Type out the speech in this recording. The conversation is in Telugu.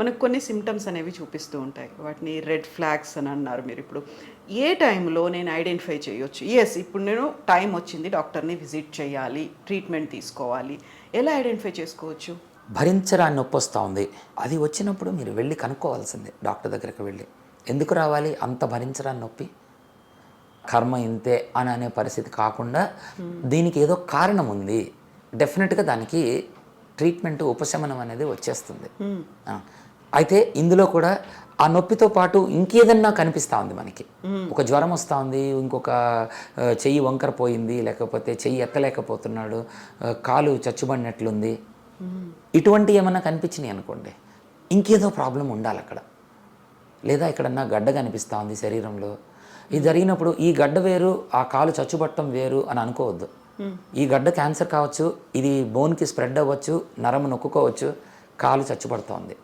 మనకు కొన్ని సిమ్టమ్స్ అనేవి చూపిస్తూ ఉంటాయి. వాటిని రెడ్ ఫ్లాగ్స్ అని అన్నారు మీరు ఇప్పుడు. ఏ టైంలో నేను ఐడెంటిఫై చేయొచ్చు? ఎస్ ఇప్పుడు నేను టైం వచ్చింది డాక్టర్ని విజిట్ చేయాలి ట్రీట్మెంట్ తీసుకోవాలి. ఎలా ఐడెంటిఫై చేసుకోవచ్చు? భరించరాని నొప్పి వస్తూ ఉంది. అది వచ్చినప్పుడు మీరు వెళ్ళి కనుక్కోవాల్సిందే డాక్టర్ దగ్గరికి వెళ్ళి. ఎందుకు రావాలి? అంత భరించరాని నొప్పి? కర్మ ఇంతే అని అనే పరిస్థితి కాకుండా దీనికి ఏదో కారణం ఉంది. డెఫినెట్గా దానికి ట్రీట్మెంట్ ఉపశమనం అనేది వచ్చేస్తుంది. ఆ. అయితే ఇందులో కూడా ఆ నొప్పితో పాటు ఇంకేదన్నా కనిపిస్తూ ఉంది మనకి. ఒక జ్వరం వస్తూ ఉంది ఇంకొక చెయ్యి వంకర పోయింది లేకపోతే చెయ్యి ఎత్తలేకపోతున్నాడు కాలు చచ్చుబడినట్లుంది. ఇటువంటి ఏమన్నా కనిపించినాయి అనుకోండి ఇంకేదో ప్రాబ్లం ఉండాలి అక్కడ. లేదా ఎక్కడన్నా గడ్డ కనిపిస్తూ ఉంది శరీరంలో. ఇది జరిగినప్పుడు ఈ గడ్డ వేరు ఆ కాలు చచ్చుబట్టం వేరు అని అనుకోవద్దు. ఈ గడ్డ క్యాన్సర్ కావచ్చు ఇది బోన్కి స్ప్రెడ్ అవ్వచ్చు నరము నొక్కుకోవచ్చు కాలు చచ్చుబడుతోంది.